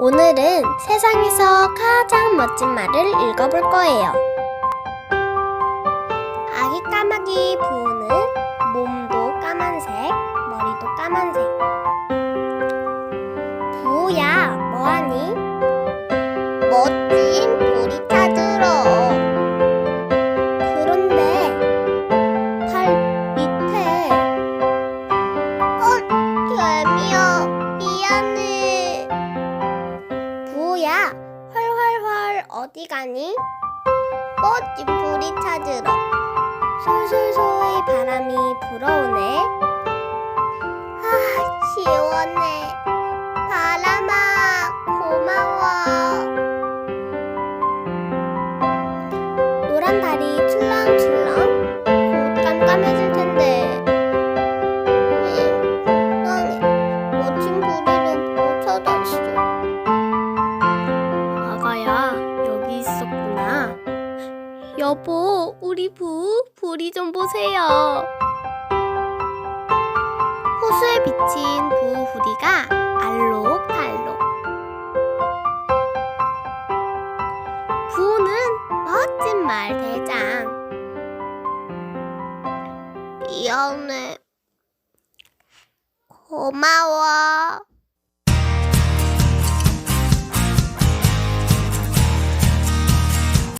오늘은 세상에서 가장 멋진 말을 읽어볼 거예요. 아기 까마귀 부우는 몸도 까만색, 머리도 까만색. 부우야, 뭐하니? 훨훨훨 어디 가니? 멋진 불이 찾으러. 솔솔솔 바람이 불어오네. 아, 시원해. 바람아, 고마워. 노란 달이 여보, 우리 부, 불이 좀 보세요. 호수에 비친 부후리가 알록달록. 부는 멋진 말 대장. 미안해. 고마워.